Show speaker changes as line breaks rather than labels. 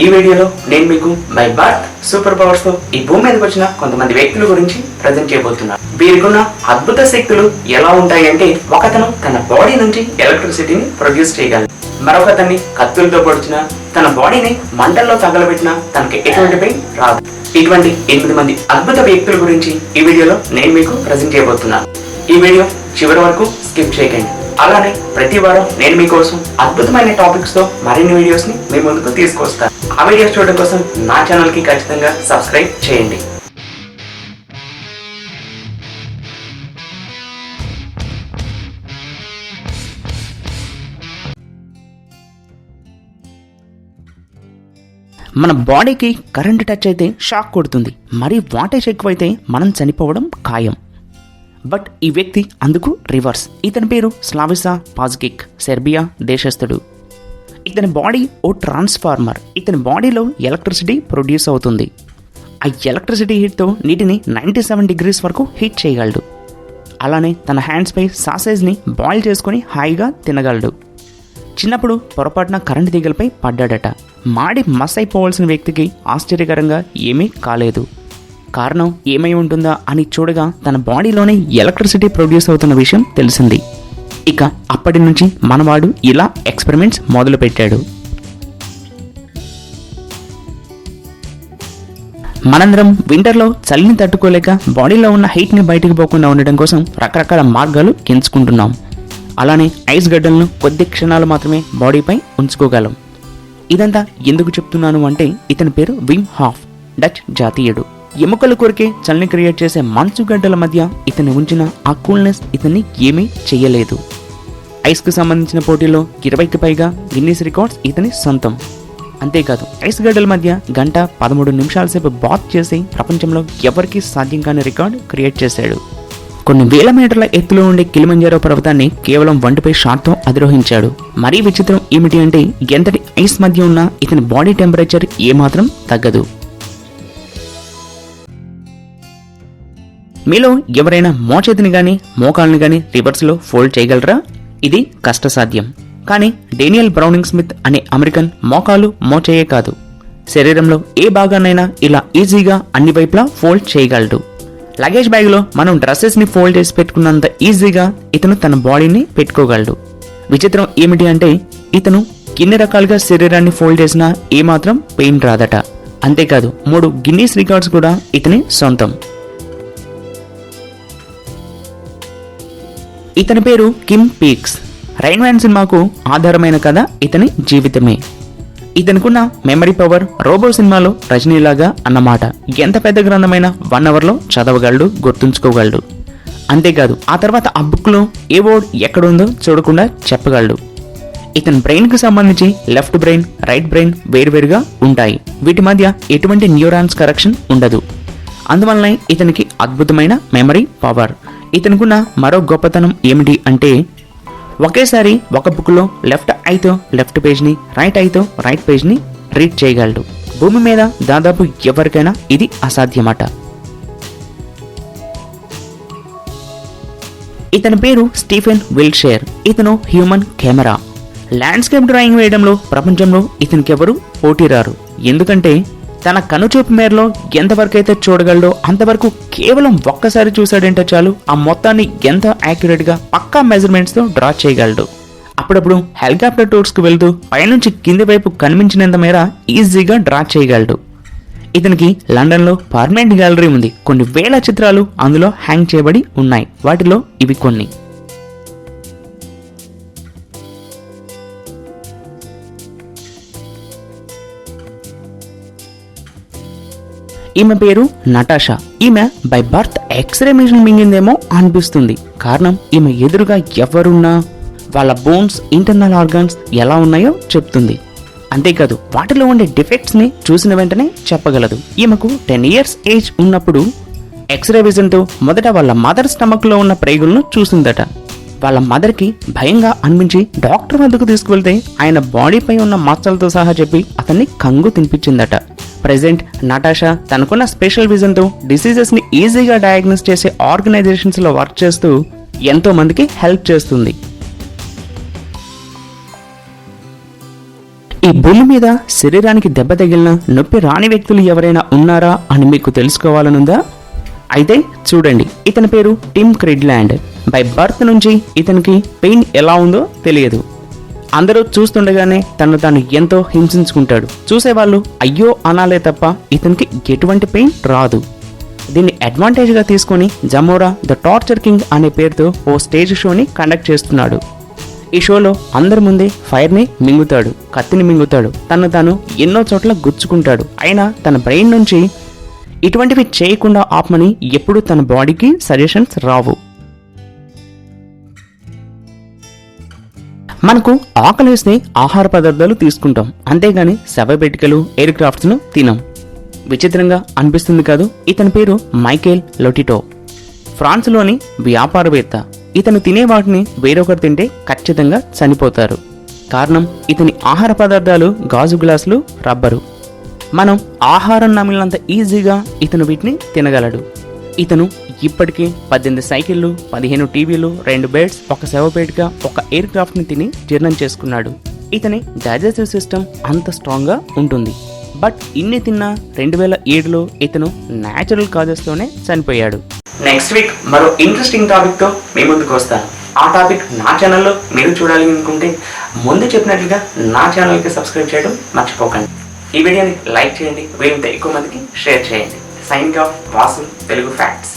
ఈ వీడియోలో నేను మీకు బై బర్త్ సూపర్ పవర్స్తో ఈ భూమి మీదకి వచ్చిన కొంతమంది వ్యక్తుల గురించి ప్రజెంట్ చేయబోతున్నాను. వీరికున్న అద్భుత శక్తులు ఎలా ఉంటాయి అంటే ఒకతను తన బాడీ నుంచి ఎలక్ట్రిసిటీని ప్రొడ్యూస్ చేయగలడు. మరొకతన్ని కత్తులతో పొడిచిన తన బాడీని మంటల్లో తగలబెట్టిన తనకి ఎటువంటి పెయిన్ రాదు. ఇటువంటి ఎనిమిది మంది అద్భుత వ్యక్తుల గురించి ఈ వీడియోలో నేను మీకు ప్రజెంట్ చేయబోతున్నాను. ఈ వీడియో చివరి వరకు స్కిప్ చేయకండి. అలానే ప్రతి వారం నేను మీకోసం అద్భుతమైన టాపిక్స్తో మరిన్ని వీడియోస్ని మీ ముందుకు తీసుకొస్తాను ఆ వీడియోస్ చూడడం కోసం నా ఛానల్కి ఖచ్చితంగా సబ్స్క్రైబ్ చేయండి. మన బాడీకి కరెంట్ టచ్ అయితే షాక్ కొడుతుంది. మరి వాటేజ్ ఎక్కువైతే మనం చనిపోవడం ఖాయం. బట్ ఈ వ్యక్తి అందుకు రివర్స్. ఇతని పేరు స్లావిసా పాజ్కిక్ సెర్బియా దేశస్థుడు. ఇతని బాడీ ఓ ట్రాన్స్ఫార్మర్. ఇతని బాడీలో ఎలక్ట్రిసిటీ ప్రొడ్యూస్ అవుతుంది. ఆ ఎలక్ట్రిసిటీ హీట్తో నీటిని నైంటీ సెవెన్ డిగ్రీస్ వరకు హీట్ చేయగలడు. అలానే తన హ్యాండ్స్పై సాసేజ్ని బాయిల్ చేసుకొని హాయిగా తినగలడు. చిన్నప్పుడు పొరపాటున కరెంటు తీగలపై పడ్డాడట. మాడి మస్ అయిపోవాల్సిన వ్యక్తికి ఆశ్చర్యకరంగా ఏమీ కాలేదు. కారణం ఏమై ఉంటుందా అని చూడగా తన బాడీలోనే ఎలక్ట్రిసిటీ ప్రొడ్యూస్ అవుతున్న విషయం తెలిసింది. ఇక అప్పటి నుంచి మనవాడు ఇలా ఎక్స్పెరిమెంట్స్ మొదలుపెట్టాడు. మనందరం వింటర్లో చలిని తట్టుకోలేక బాడీలో ఉన్న హీట్ని బయటికి పోకుండా ఉండడం కోసం రకరకాల మార్గాలు ఎంచుకుంటున్నాం. అలానే ఐస్ గడ్డలను కొద్ది క్షణాలు మాత్రమే బాడీపై ఉంచుకోగలం. ఇదంతా ఎందుకు చెప్తున్నాను అంటే ఇతని పేరు విమ్ హాఫ్ డచ్ జాతీయుడు. ఎముకలు కొరికే చలిని క్రియేట్ చేసే మంచు గడ్డల మధ్య ఇతని ఉంచిన ఆ కూల్నెస్ ఇతన్ని ఏమీ చేయలేదు ఐస్కు సంబంధించిన పోటీలో ఇరవైకి పైగా గిన్నీస్ రికార్డ్స్ ఇతని సొంతం. అంతేకాదు ఐస్ గడ్డల మధ్య గంట పదమూడు నిమిషాల సేపు బాత్ చేసి ప్రపంచంలో ఎవరికీ సాధ్యం కాని రికార్డు క్రియేట్ చేశాడు. కొన్ని వేల మీటర్ల ఎత్తులో ఉండే కిలిమంజారో పర్వతాన్ని కేవలం వంటిపై షాట్తో అధిరోహించాడు. మరీ విచిత్రం ఏమిటి అంటే ఎంతటి ఐస్ మధ్య ఉన్న ఇతని బాడీ టెంపరేచర్ ఏమాత్రం తగ్గదు. మీలో ఎవరైనా మోచేతిని కానీ మోకాల్ని కానీ రివర్స్లో ఫోల్డ్ చేయగలరా? ఇది కష్టసాధ్యం. కానీ డేనియల్ బ్రౌనింగ్ స్మిత్ అనే అమెరికన్ మోకాలు మోచేయే కాదు. శరీరంలో ఏ భాగాన్నైనా ఇలా ఈజీగా అన్ని వైపులా ఫోల్డ్ చేయగలడు లగేజ్ బ్యాగ్లో మనం డ్రెస్సెస్ని ఫోల్డ్ చేసి పెట్టుకున్నంత ఈజీగా ఇతను తన బాడీని పెట్టుకోగలడు. విచిత్రం ఏమిటి అంటే ఇతను ఎన్ని రకాలుగా శరీరాన్ని ఫోల్డ్ చేసినా ఏమాత్రం పెయిన్ రాదట. అంతేకాదు మూడు గిన్నీస్ రికార్డ్స్ కూడా ఇతని సొంతం. ఇతని పేరు కిమ్ పీక్స్. రైన్ మ్యాన్ సినిమాకు ఆధారమైన కథ ఇతని జీవితమే. ఇతనుకున్న మెమరీ పవర్ రోబో సినిమాలో రజనీలాగా అన్నమాట. ఎంత పెద్ద గ్రంథమైన వన్ అవర్లో చదవగలడు గుర్తుంచుకోగలడు. అంతేకాదు ఆ తర్వాత ఆ బుక్లో ఏ వర్డ్ ఎక్కడుందో చూడకుండా చెప్పగలడు. ఇతని బ్రెయిన్కి సంబంధించి లెఫ్ట్ బ్రెయిన్ రైట్ బ్రెయిన్ వేరువేరుగా ఉంటాయి. వీటి మధ్య ఎటువంటి న్యూరాన్స్ కరెక్షన్ ఉండదు. అందువల్లనే ఇతనికి అద్భుతమైన మెమరీ పవర్. ఇతనుకున్న మరో గొప్పతనం ఏమిటి అంటే ఒకేసారి ఒక బుక్లో లెఫ్ట్ ఐతో లెఫ్ట్ పేజ్ని రైట్ ఐతో రైట్ పేజ్ని రీడ్ చేయగలడు. భూమి మీద దాదాపు ఎవరికైనా ఇది అసాధ్యమట. ఇతని పేరు స్టీఫెన్ విల్షేర్. ఇతను హ్యూమన్ కెమెరా. ల్యాండ్స్కేప్ డ్రాయింగ్ వేయడంలో ప్రపంచంలో ఇతనికెవరు పోటీ రారు ఎందుకంటే తన కనుచూపు మేరలో ఎంతవరకైతే చూడగలడో అంతవరకు కేవలం ఒక్కసారి చూశాడంటే చాలు ఆ మొత్తాన్ని ఎంత యాక్యురేట్గా పక్కా మెజర్మెంట్స్తో డ్రా చేయగలడు. అప్పుడప్పుడు హెలికాప్టర్ టూర్స్కి వెళ్తూ పైనుంచి కింది వైపు కనిపించినంత మేర ఈజీగా డ్రా చేయగలడు. ఇతనికి లండన్లో పర్మనెంట్ గ్యాలరీ ఉంది. కొన్ని వేల చిత్రాలు అందులో హ్యాంగ్ చేయబడి ఉన్నాయి. వాటిలో ఇవి కొన్ని. ఈమె పేరు నటాషా. ఈమె by birth X ray machine మింగిందేమో అనిపిస్తుంది. కారణం ఈమె ఎదురుగా ఎవరున్నా? వాళ్ళ బోన్స్ ఇంటర్నల్ ఆర్గాన్స్ ఎలా ఉన్నాయో చెప్తుంది. అంతేకాదు వాటిలో ఉండే డిఫెక్ట్స్ని చూసిన వెంటనే చెప్పగలదు. ఈమెకు టెన్ ఇయర్స్ ఏజ్ ఉన్నప్పుడు ఎక్స్రే విజన్తో మొదట వాళ్ళ మదర్ స్టమక్లో ఉన్న ప్రేగులను చూసిందట. వాళ్ళ మదర్కి భయంగా అనిపించి డాక్టర్ వద్దకు తీసుకువెళ్తే ఆయన బాడీపై ఉన్న మచ్చలతో సహా చెప్పి అతన్ని కంగు తినిపించిందట. ప్రెసెంట్ నటాషా తనకున్న స్పెషల్ విజన్తో డిసీజెస్ని ఈజీగా డయాగ్నోస్ చేసే ఆర్గనైజేషన్స్లో వర్క్ చేస్తూ ఎంతో మందికి హెల్ప్ చేస్తుంది. ఈ భూమి మీద శరీరానికి దెబ్బ తగిలిన నొప్పి రాని వ్యక్తులు ఎవరైనా ఉన్నారా అని మీకు తెలుసుకోవాలనుందా? అయితే చూడండి ఇతని పేరు టిమ్ క్రిడ్లాండ్. బై బర్త్ నుంచి ఇతనికి పెయిన్ ఎలా ఉందో తెలియదు. అందరూ చూస్తుండగానే తను తాను ఎంతో హింసించుకుంటాడు. చూసేవాళ్ళు అయ్యో అనాలే తప్ప ఇతనికి ఎటువంటి పెయిన్ రాదు. దీన్ని అడ్వాంటేజ్గా తీసుకొని జమోరా ద టార్చర్ కింగ్ అనే పేరుతో ఓ స్టేజ్ షోని కండక్ట్ చేస్తున్నాడు. ఈ షోలో అందరి ముందే ఫైర్ని మింగుతాడు కత్తిని మింగుతాడు. తను తాను ఎన్నో చోట్ల గుచ్చుకుంటాడు. అయినా తన బ్రెయిన్ నుంచి ఇటువంటివి చేయకుండా ఆపమని ఎప్పుడూ తన బాడీకి సజెషన్స్ రావు. మనకు ఆకలేసిన ఆహార పదార్థాలు తీసుకుంటాం. అంతేగాని శవపెట్టికలు ఎయిర్ క్రాఫ్ట్స్ను తినం. విచిత్రంగా అనిపిస్తుంది కాదు ఇతని పేరు మైకేల్ లొటిటో. ఫ్రాన్స్లోని వ్యాపారవేత్త. ఇతను తినే వాటిని వేరొకరు తింటే ఖచ్చితంగా చనిపోతారు. కారణం ఇతని ఆహార పదార్థాలు గాజు గ్లాసులు రబ్బరు. మనం ఆహారం నమిలినంత ఈజీగా ఇతను వీటిని తినగలడు. ఇతను ఇప్పటికే పద్దెనిమిది సైకిళ్ళు పదిహేను టీవీలు రెండు బెడ్స్ ఒక శవపేటిక ఒక ఎయిర్ క్రాఫ్ట్ని తిని జీర్ణం చేసుకున్నాడు. ఇతని డైజెస్టివ్ సిస్టమ్ అంత స్ట్రాంగ్గా ఉంటుంది. బట్ ఇన్ని తిన్నా రెండు వేల ఏడులో ఇతను న్యాచురల్ కాజెస్లోనే చనిపోయాడు. నెక్స్ట్ వీక్ మరో ఇంట్రెస్టింగ్ టాపిక్తో మీ ముందుకు వస్తాను ఆ టాపిక్ నా ఛానల్లో మీరు చూడాలి అనుకుంటే ముందు చెప్పినట్లుగా నా ఛానల్కి సబ్స్క్రైబ్ చేయడం మర్చిపోకండి. ఈ వీడియోని లైక్ చేయండి వీలైతే ఎక్కువ మందికి షేర్ చేయండి. Sign off Vasu Telugu facts.